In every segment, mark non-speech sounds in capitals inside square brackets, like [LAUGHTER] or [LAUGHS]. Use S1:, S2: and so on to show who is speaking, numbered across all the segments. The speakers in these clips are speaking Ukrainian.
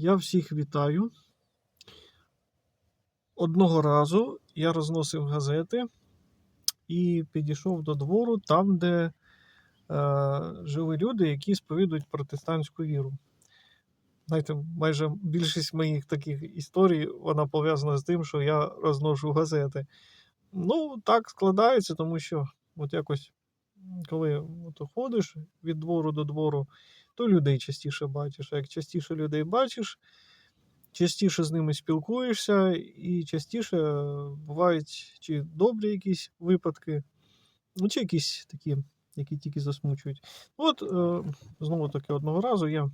S1: Я всіх вітаю. Одного разу я розносив газети і підійшов до двору там, де е, жили люди, які сповідують протестантську віру. Знаєте, майже більшість моїх таких історій вона пов'язана з тим, що я розношу газети. Ну, так складається, тому що от якось, коли от ходиш від двору до двору, то людей частіше бачиш. А як частіше людей бачиш, частіше з ними спілкуєшся, і частіше е, бувають чи добрі якісь випадки, ну, чи якісь такі, які тільки засмучують. От, е, знову таки, одного разу я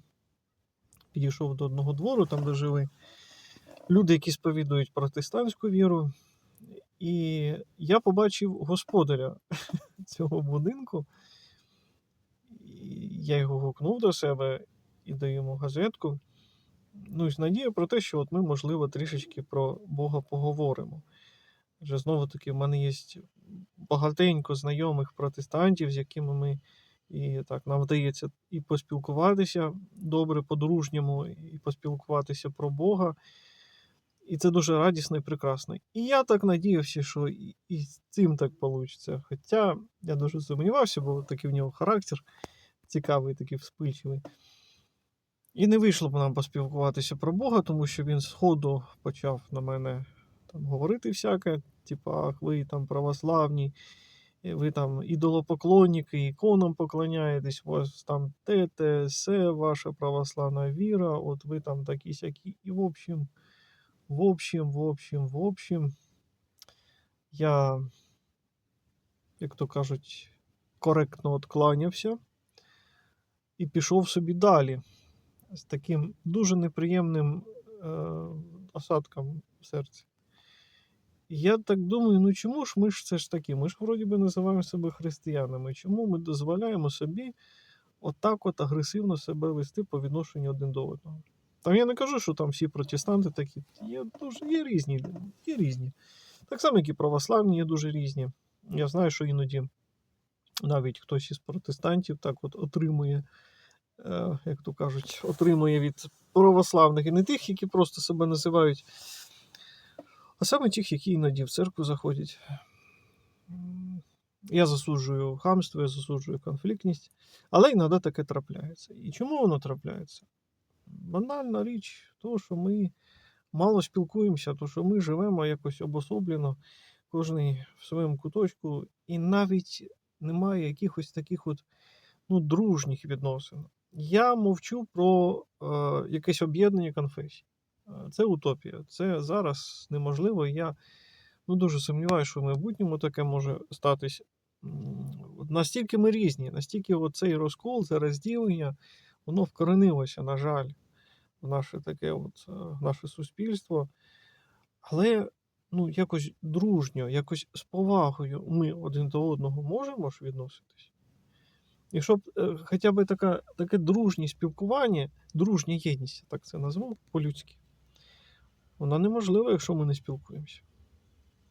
S1: підійшов до одного двору, там, де жили люди, які сповідують протестантську віру. І я побачив господаря [LAUGHS] цього будинку. Я його гукнув до себе і даю йому газетку. Ну, і з надією про те, що от ми, можливо, трішечки про Бога поговоримо. Адже знову таки, в мене є багатенько знайомих протестантів, з якими ми і так нам вдається і поспілкуватися добре, по-дружньому, і поспілкуватися про Бога. І це дуже радісно і прекрасно. І я так надіявся, що і з цим так вийде. Хоча я дуже сумнівався, бо такий в нього характер цікавий, такий вспильчивий. І не вийшло б нам поспілкуватися про Бога, тому що він сходу почав на мене там говорити всяке, типа, ви там православні, ви там ідолопоклонники, іконам поклоняєтесь, у вас там те, те, се, ваша православна віра, от ви там такі сякі. І в общем, в общем, в общем, в общем, я, як то кажуть, коректно откланявся і пішов собі далі з таким дуже неприємним е, осадком в серці. Я так думаю, ну чому ж ми ж це ж такі? Ми ж вроді би називаємо себе християнами. Чому ми дозволяємо собі отак от агресивно себе вести по відношенню один до одного? Там я не кажу, що там всі протестанти такі. Є, дуже, є різні, є різні. Так само, як і православні, є дуже різні. Я знаю, що іноді навіть хтось із протестантів так от отримує, е, як то кажуть, отримує від православних і не тих, які просто себе називають, а саме тих, які іноді в церкву заходять. Я засуджую хамство, я засуджую конфліктність, але іноді таке трапляється. І чому воно трапляється? Банальна річ, то, що ми мало спілкуємося, то що ми живемо якось обособлено, кожен в своєму куточку, і навіть немає якихось таких от ну, дружніх відносин. Я мовчу про е, якесь об'єднання конфесій. Е, Це утопія. Це зараз неможливо. Я ну, дуже сумніваюся, що в майбутньому таке може статись. Настільки ми різні, настільки цей розкол, це розділення, воно вкоренилося, на жаль, в наше таке от, е, наше суспільство. Але ну, якось дружньо, якось з повагою ми один до одного можемо ж відноситись. І щоб е, хоча б така, таке дружнє спілкування, дружня єдність, так це назву по-людськи, вона неможлива, якщо ми не спілкуємося.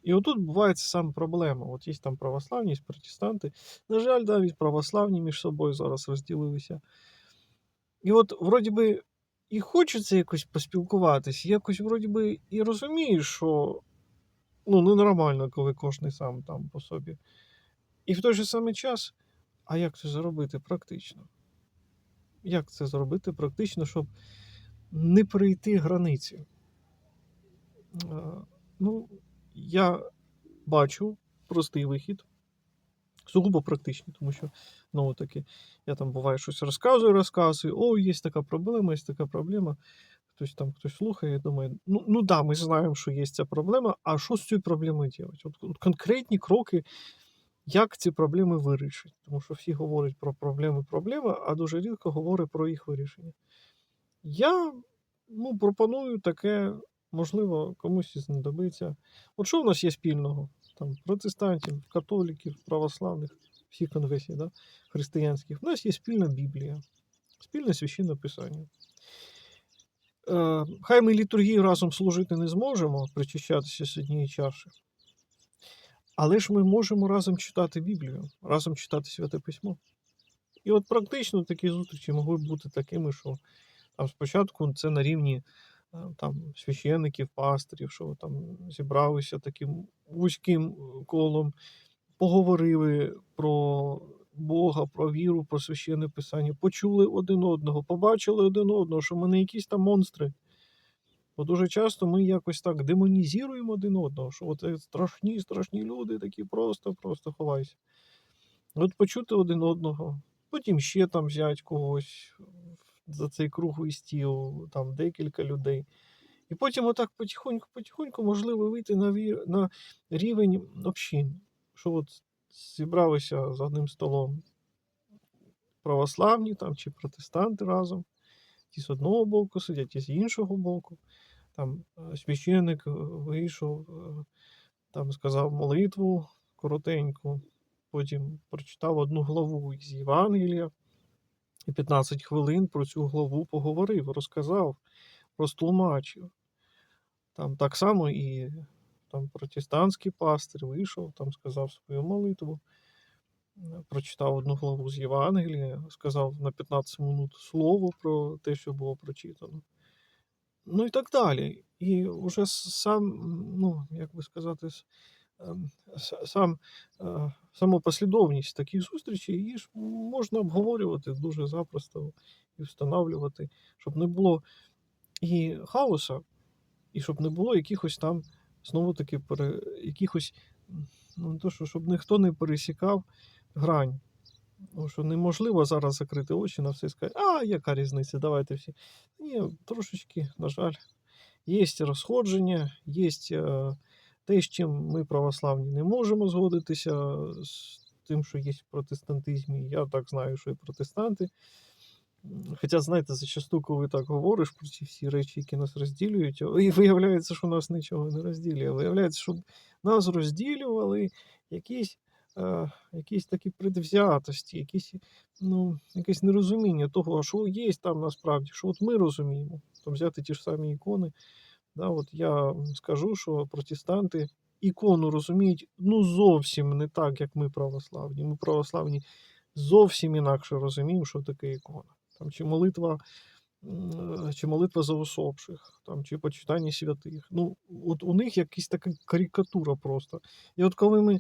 S1: І отут буває це саме проблема. От є там православні, є протестанти. На жаль, навіть православні між собою зараз розділилися. І от, вроді би, і хочеться якось поспілкуватись, якось, вроді би, і розумієш, що ну, ненормально, коли кожен сам там по собі. І в той же самий час, а як це зробити практично? Як це зробити практично, щоб не перейти границі? Ну, я бачу простий вихід, сугубо практичний, тому що, ну, таки, я там буває щось розказую, розказую, о, є така проблема, є така проблема. Хтось там хтось слухає і думає, ну, ну да, ми знаємо, що є ця проблема, а що з цією проблемою робити? От, от конкретні кроки, як ці проблеми вирішити. Тому що всі говорять про проблеми, проблеми, а дуже рідко говорять про їх вирішення. Я ну, пропоную таке, можливо, комусь і знадобиться. От що в нас є спільного? Там, протестантів, католіків, православних, всіх конфесій, да? християнських. У нас є спільна Біблія, спільне священне писання. Е, Хай ми літургію разом служити не зможемо, причащатися з однієї чаші. Але ж ми можемо разом читати Біблію, разом читати Святе Письмо. І от практично такі зустрічі могли б бути такими, що Там спочатку це на рівні е, там, священників, пастирів, що там зібралися таким вузьким колом, поговорили про Бога, про віру, про священне писання, почули один одного, побачили один одного, що ми не якісь там монстри. Бо дуже часто ми якось так демонізуємо один одного, що от е, страшні, страшні люди, такі просто, просто ховайся. От почути один одного, потім ще там взяти когось за цей круглий стіл, там декілька людей. І потім отак потихоньку, потихоньку можливо вийти на, ві- на рівень общин, що от зібралися за одним столом православні там, чи протестанти разом. Ті з одного боку сидять, ті з іншого боку. Там е, священник е, вийшов, е, там сказав молитву коротеньку, потім прочитав одну главу із Євангелія, і 15 хвилин про цю главу поговорив, розказав, розтлумачив. Там так само і там протестантський пастир вийшов, там сказав свою молитву, е, прочитав одну главу з Євангелія, сказав на 15 минут слово про те, що було прочитано. Ну і так далі. І вже сам, ну, як би сказати, ем, сам, е, сама послідовність таких зустрічей, її ж можна обговорювати дуже запросто і встановлювати, щоб не було і хаоса, і щоб не було якихось там, знову таки, пере, якихось, ну, то, що, щоб ніхто не пересікав грань. Тому що неможливо зараз закрити очі на все і сказати, а яка різниця, давайте всі. Ні, трошечки, на жаль, є розходження, є те, з чим ми православні не можемо згодитися з тим, що є в протестантизмі. Я так знаю, що і протестанти. Хоча, знаєте, зачасту, коли так говориш про ці всі речі, які нас розділюють, і виявляється, що нас нічого не розділює. Виявляється, що нас розділювали якісь, е, якісь такі предвзятості, якісь, ну, якесь нерозуміння того, що є там насправді, що от ми розуміємо. Там взяти ті ж самі ікони. Да, от я скажу, що протестанти ікону розуміють ну зовсім не так, як ми православні. Ми православні зовсім інакше розуміємо, що таке ікона. Там, чи молитва, чи молитва за усопших, там, чи почитання святих. Ну, от у них якась така карикатура просто. І от коли ми е,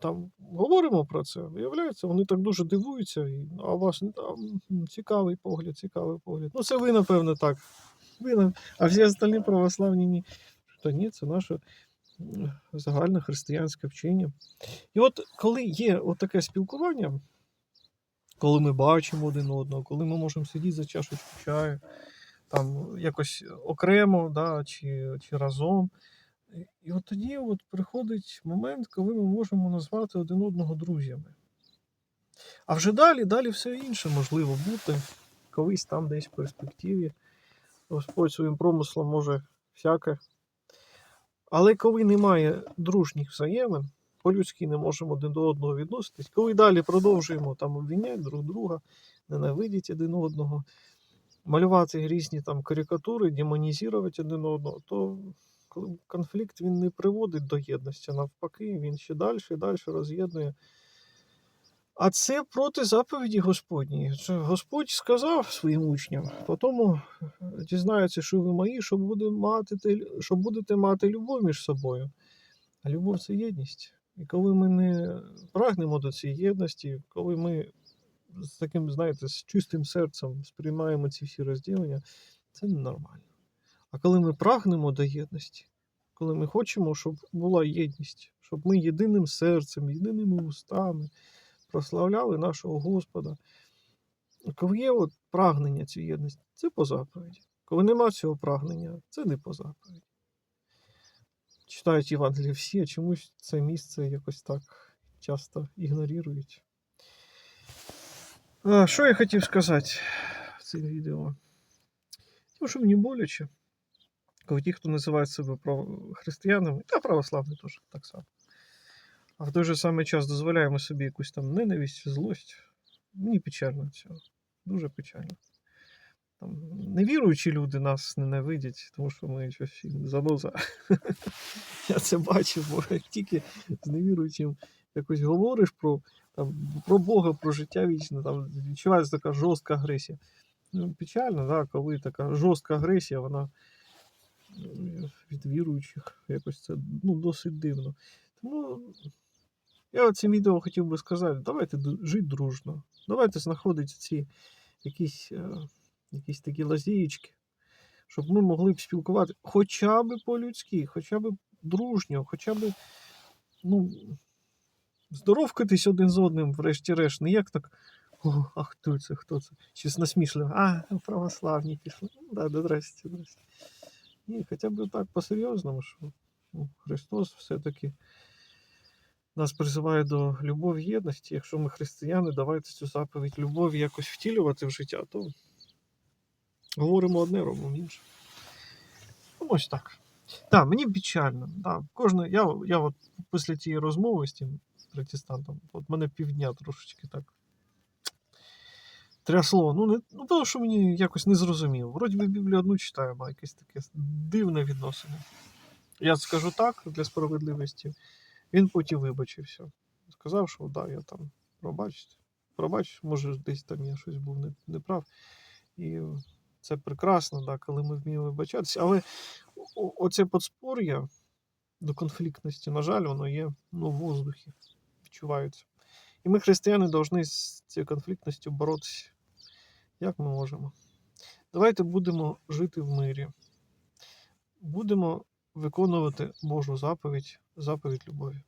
S1: там говоримо про це, виявляється, вони так дуже дивуються, і, а у вас там цікавий погляд, цікавий погляд. Ну, це ви, напевно, так. Ви, а всі остальні православні ні. Та ні, це наше загальне християнське вчення. І от коли є от таке спілкування, коли ми бачимо один одного, коли ми можемо сидіти за чашечку чаю, там якось окремо, да, чи, чи разом. І- от тоді от приходить момент, коли ми можемо назвати один одного друзями. А вже далі, далі все інше можливо бути, колись там десь в перспективі. Господь своїм промислом може всяке. Але коли немає дружніх взаємин, по-людськи не можемо один до одного відноситись, коли далі продовжуємо там обвиняти друг друга, ненавидіти один одного, малювати різні там карикатури, демонізувати один одного, то конфлікт він не приводить до єдності, навпаки, він ще далі і далі роз'єднує. А це проти заповіді Господньої. Це Господь сказав своїм учням, потім дізнається, що ви мої, що, буде мати, що будете мати любов між собою. А любов це єдність. І коли ми не прагнемо до цієї єдності, коли ми з таким, знаєте, з чистим серцем сприймаємо ці всі розділення, це ненормально. А коли ми прагнемо до єдності, коли ми хочемо, щоб була єдність, щоб ми єдиним серцем, єдиними устами прославляли нашого Господа. Коли є от прагнення цієї єдності, це по заповіді. Коли нема цього прагнення, це не по заповіді. Читають Євангелії всі, а чомусь це місце якось так часто ігнорують. А, що я хотів сказати в цьому відео? Тому що мені боляче, коли ті, хто називає себе християнами, та православні теж так само. А в той же самий час дозволяємо собі якусь там ненависть, злость. Мені печально цього. Дуже печально. Там, невіруючі люди нас ненавидять, тому що ми щось заноза. [LAUGHS] Я це бачив, бо як тільки з невіруючим якось говориш про, там, про Бога, про життя вічне, там відчувається така жорстка агресія. Ну, печально, да, коли така жорстка агресія, вона від віруючих якось це ну, досить дивно. Тому я цим відео хотів би сказати: давайте жити дружно. Давайте знаходити ці якісь, е, якісь такі лазієчки, щоб ми могли б спілкувати хоча б по-людськи, хоча б дружньо, хоча б ну, здоровкатись один з одним, врешті-решт, не як так. О, а хто це, хто це? Щось насмішливе. А, православні пішли. Ну, да, здрасте, здрасте. Ні, хоча б так по-серйозному, що ну, Христос все-таки нас призиває до любові єдності. Якщо ми християни, давайте цю заповідь любові якось втілювати в життя, то говоримо одне, робимо інше. Ну, ось так. Так, мені печально. Да, кожне, я, я от після тієї розмови з тим протестантом, от мене півдня трошечки так трясло. Ну, не, ну тому що мені якось не зрозуміло. Вроді би Біблію одну читаю, а якесь таке дивне відношення. Я скажу так для справедливості. Він потім вибачився. Сказав, що да, я там пробачте. Пробач, може, десь там я щось був не- неправ. І це прекрасно, да, коли ми вміємо вибачатися. Але оце подспор'я до конфліктності, на жаль, воно є ну, в воздухі, відчувається. І ми, християни, повинні з цією конфліктністю боротися. Як ми можемо? Давайте будемо жити в мирі. Будемо виконувати Божу заповідь, заповідь любові.